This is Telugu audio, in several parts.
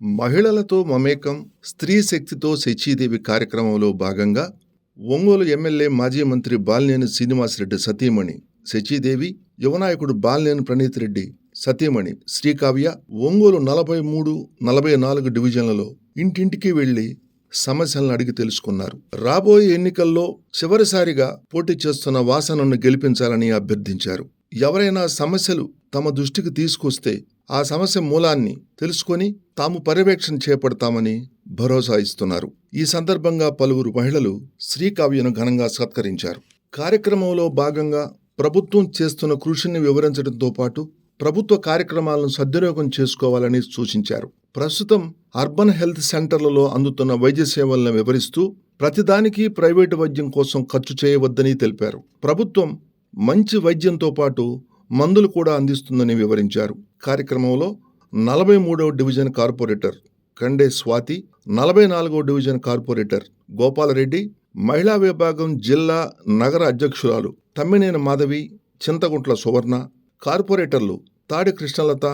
మహిళలతో మమేకం స్త్రీ శక్తితో శచీదేవి కార్యక్రమంలో భాగంగా ఒంగోలు ఎమ్మెల్యే మాజీ మంత్రి బాలినేని శ్రీనివాసరెడ్డి సతీమణి శచీదేవి యువనాయకుడు బాలినేని ప్రణీత్ రెడ్డి సతీమణి శ్రీకావ్య ఒంగోలు నలభై మూడు నలభై నాలుగు డివిజన్లలో ఇంటింటికి వెళ్ళి సమస్యలను అడిగి తెలుసుకున్నారు. రాబోయే ఎన్నికల్లో చివరిసారిగా పోటీ చేస్తున్న వాసనను గెలిపించాలని అభ్యర్థించారు. ఎవరైనా సమస్యలు తమ దృష్టికి తీసుకొస్తే ఆ సమస్య మూలాన్ని తెలుసుకొని తాము పర్యవేక్షణ చేపడతామని భరోసా ఇస్తున్నారు. ఈ సందర్భంగా పలువురు మహిళలు శ్రీకావ్యను ఘనంగా సత్కరించారు. కార్యక్రమంలో భాగంగా ప్రభుత్వం చేస్తున్న కృషిని వివరించడంతో పాటు ప్రభుత్వ కార్యక్రమాలను సద్వినియోగం చేసుకోవాలని సూచించారు. ప్రస్తుతం అర్బన్ హెల్త్ సెంటర్లలో అందుతున్న వైద్య సేవలను వివరిస్తూ ప్రతిదానికి ప్రైవేటు వైద్యం కోసం ఖర్చు చేయవద్దని తెలిపారు. ప్రభుత్వం మంచి వైద్యంతో పాటు మందులు కూడా అందిస్తుందని వివరించారు. కార్యక్రమంలో నలభై మూడవ డివిజన్ కార్పొరేటర్ కండే స్వాతి నలభై నాలుగవ డివిజన్ కార్పొరేటర్ గోపాలరెడ్డి మహిళా విభాగం జిల్లా నగర అధ్యక్షురాలు తమ్మినేని మాధవి చింతగుంట్ల సువర్ణ కార్పొరేటర్లు తాడి కృష్ణలత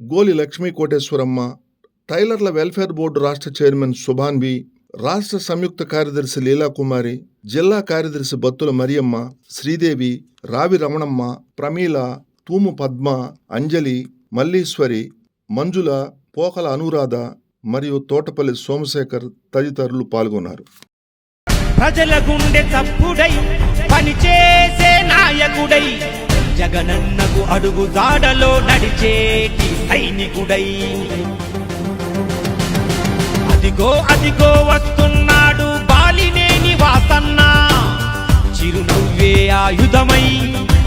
గోలి లక్ష్మీ కోటేశ్వరమ్మ టైలర్ల వెల్ఫేర్ బోర్డు రాష్ట్ర చైర్మన్ సుభాన్వి రాష్ట్ర సంయుక్త కార్యదర్శి లీలాకుమారి జిల్లా కార్యదర్శి బత్తుల మరియమ్మ శ్రీదేవి రావి రమణమ్మ ప్రమీల తూము పద్మ అంజలి మల్లీశ్వరి మంజుల పోకల అనురాధ మరియు తోటపల్లి సోమశేఖర్ తదితరులు పాల్గొన్నారు. ప్రజల గుండె చప్పుడై పనిచేసే నాయకుడై జగనన్నకు అడుగు దాడలో నడిచేటి సైనికుడై. అదిగో అదిగో వస్తున్నాడు బాలినేని వాసన్న చిరునవ్వే ఆయుధమై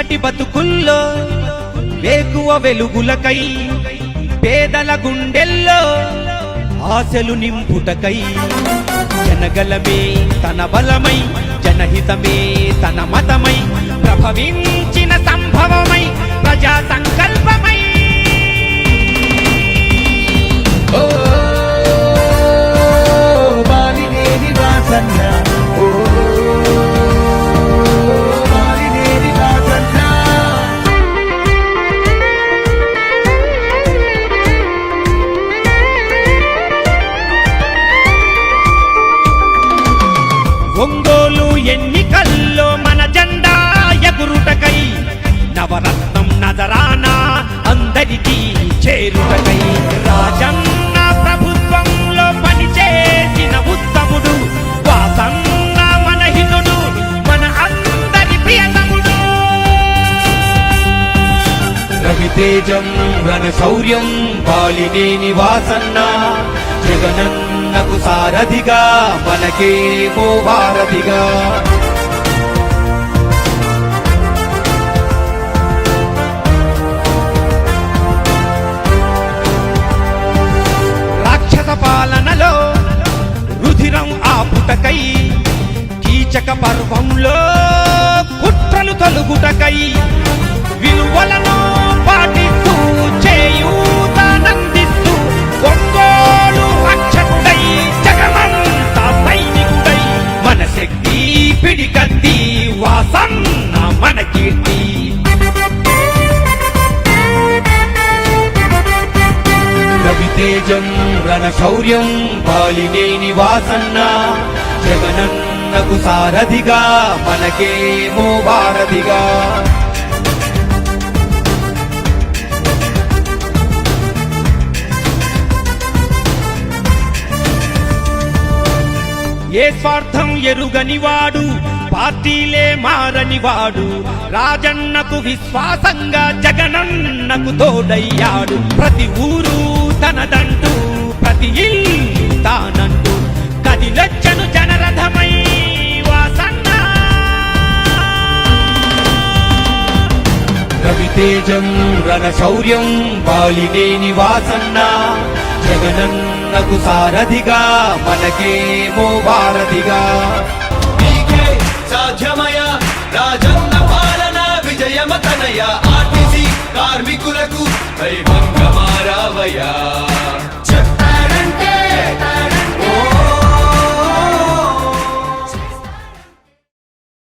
చీకటి బతుకుల్లో వేకువ వెలుగులకై పేదల గుండెల్లో ఆశలు నింపుటకై. జనగలమే తన బలమై జనహితమే తన మతమై ప్రభవించి నవరత్నం నజరానా అందరికీ చేరుటకై. రాజన్న ప్రభుత్వంలో పనిచేసిన ఉత్తముడు వాసన్న మన హితుడు మన అందరి ప్రియతముడు. రవితేజం రణ శౌర్యం బాలినేని వాసన్న జగనన్నకు సారథిగా మనకేమో భారతిగా. కీచక పర్వంలో కుట్రలు తొలుగుటకై విలువలను పాటిస్తూ చేయూతనందిస్తూ ఒంగోలు రక్షకుడై జగమంతా సైనికుడై మన శక్తి పిడికత్తి వాసన్న మన కీర్తి. రవితేజం రణ శౌర్యం బాలినేని వాసన్న మనకు సారథిగా మనకేమో భారతిగా ఏ స్వార్థం ఎరుగని వాడు పార్టీలే మారనివాడు. రాజన్నకు విశ్వాసంగా జగనన్నకు తోడయ్యాడు. ప్రతి ఊరు తనదంటూ ప్రతి ఇల్లు తేజం రణశౌర్యం బాలినేని వాసన్న జగనన్నకు సారథిగా మనకేమో భారతిగా. సాధ్యమయ రాజన్న పాలన విజయమతనయ ఆర్టీసీ కార్మికులకు వైభంగమారావయా